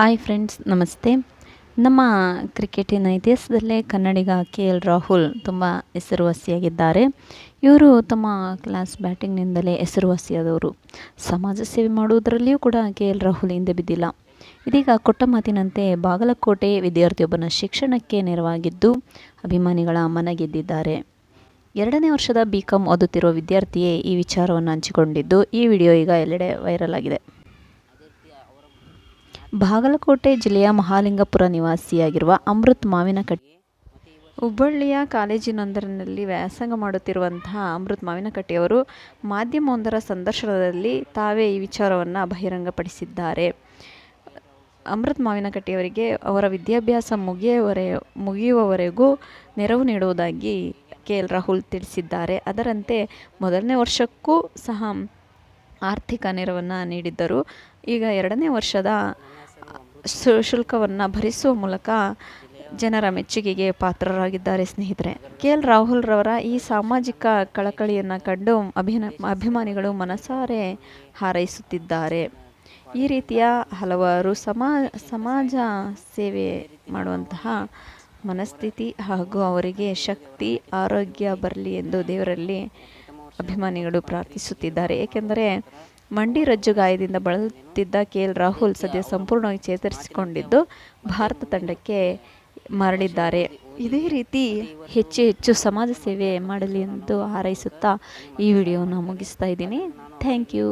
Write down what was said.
Hi friends ನಮಸ್ತೆ. ನಮ್ಮ ಕ್ರಿಕೆಟಿನ ಇತಿಹಾಸದಲ್ಲೇ ಕನ್ನಡಿಗ ಕೆ ಎಲ್ ರಾಹುಲ್ ತುಂಬ ಹೆಸರುವಾಸಿಯಾಗಿದ್ದಾರೆ. ಇವರು ತಮ್ಮ ಕ್ಲಾಸ್ ಬ್ಯಾಟಿಂಗ್ನಿಂದಲೇ ಹೆಸರುವಾಸಿಯಾದವರು. ಸಮಾಜ ಸೇವೆ ಮಾಡುವುದರಲ್ಲಿಯೂ ಕೂಡ ಕೆ ಎಲ್ ರಾಹುಲ್ ಹಿಂದೆ ಬಿದ್ದಿಲ್ಲ. ಇದೀಗ ಕೊಟ್ಟ ಮಾತಿನಂತೆ ಬಾಗಲಕೋಟೆ ವಿದ್ಯಾರ್ಥಿಯೊಬ್ಬನ ಶಿಕ್ಷಣಕ್ಕೆ ನೆರವಾಗಿದ್ದು ಅಭಿಮಾನಿಗಳ ಮನ ಗೆದ್ದಿದ್ದಾರೆ ಎರಡನೇ ವರ್ಷದ ಬಿ ಕಾಮ್ ಓದುತ್ತಿರುವ ವಿದ್ಯಾರ್ಥಿಯೇ ಈ ವಿಚಾರವನ್ನು ಹಂಚಿಕೊಂಡಿದ್ದು, ಈ ವಿಡಿಯೋ ಈಗ ಎಲ್ಲೆಡೆ ವೈರಲ್ ಆಗಿದೆ. ಬಾಗಲಕೋಟೆ ಜಿಲ್ಲೆಯ ಮಹಾಲಿಂಗಪುರ ನಿವಾಸಿಯಾಗಿರುವ ಅಮೃತ್ ಮಾವಿನಕಟ್ಟಿ ಹುಬ್ಬಳ್ಳಿಯ ಕಾಲೇಜಿನೊಂದರಲ್ಲಿ ವ್ಯಾಸಂಗ ಮಾಡುತ್ತಿರುವಂತಹ ಅಮೃತ್ ಮಾವಿನಕಟ್ಟಿಯವರು ಮಾಧ್ಯಮವೊಂದರ ಸಂದರ್ಶನದಲ್ಲಿ ತಾವೇ ಈ ವಿಚಾರವನ್ನು ಬಹಿರಂಗಪಡಿಸಿದ್ದಾರೆ. ಅಮೃತ್ ಮಾವಿನಕಟ್ಟಿಯವರಿಗೆ ಅವರ ವಿದ್ಯಾಭ್ಯಾಸ ಮುಗಿಯುವವರೆ ಮುಗಿಯುವವರೆಗೂ ನೆರವು ನೀಡುವುದಾಗಿ ಕೆ. ಎಲ್. ರಾಹುಲ್ ತಿಳಿಸಿದ್ದಾರೆ. ಅದರಂತೆ ಮೊದಲನೇ ವರ್ಷಕ್ಕೂ ಸಹ ಆರ್ಥಿಕ ನೆರವನ್ನು ನೀಡಿದ್ದರು. ಈಗ ಎರಡನೇ ವರ್ಷದ ಶುಲ್ಕವನ್ನು ಭರಿಸುವ ಮೂಲಕ ಜನರ ಮೆಚ್ಚುಗೆಗೆ ಪಾತ್ರರಾಗಿದ್ದಾರೆ ಸ್ನೇಹಿತರೆ. ಕೆ. ಎಲ್. ರಾಹುಲ್ ರವರ ಈ ಸಾಮಾಜಿಕ ಕಳಕಳಿಯನ್ನು ಕಂಡು ಅಭಿನ, ಅಭಿಮಾನಿಗಳು ಮನಸಾರೆ ಹಾರೈಸುತ್ತಿದ್ದಾರೆ. ಈ ರೀತಿಯ ಹಲವಾರು ಸಮಾ, ಸಮಾಜ ಸೇವೆ ಮಾಡುವಂತಹ ಮನಸ್ಥಿತಿ ಹಾಗೂ ಅವರಿಗೆ ಶಕ್ತಿ, ಆರೋಗ್ಯ ಬರಲಿ ಎಂದು ದೇವರಲ್ಲಿ ಅಭಿಮಾನಿಗಳು ಪ್ರಾರ್ಥಿಸುತ್ತಿದ್ದಾರೆ. ಏಕೆಂದರೆ ಮಂಡಿ ರಜ್ಜು ಗಾಯದಿಂದ ಬಳಲುತ್ತಿದ್ದ ಕೆ ಎಲ್ ರಾಹುಲ್ ಸದ್ಯ ಸಂಪೂರ್ಣವಾಗಿ ಚೇತರಿಸಿಕೊಂಡಿದ್ದು ಭಾರತ ತಂಡಕ್ಕೆ ಮರಳಿದ್ದಾರೆ. ಇದೇ ರೀತಿ ಹೆಚ್ಚು ಹೆಚ್ಚು ಸಮಾಜ ಸೇವೆ ಮಾಡಲಿ ಎಂದು ಹಾರೈಸುತ್ತಾ ಈ ವಿಡಿಯೋನ ಮುಗಿಸ್ತಾ ಇದ್ದೀನಿ. Thank you.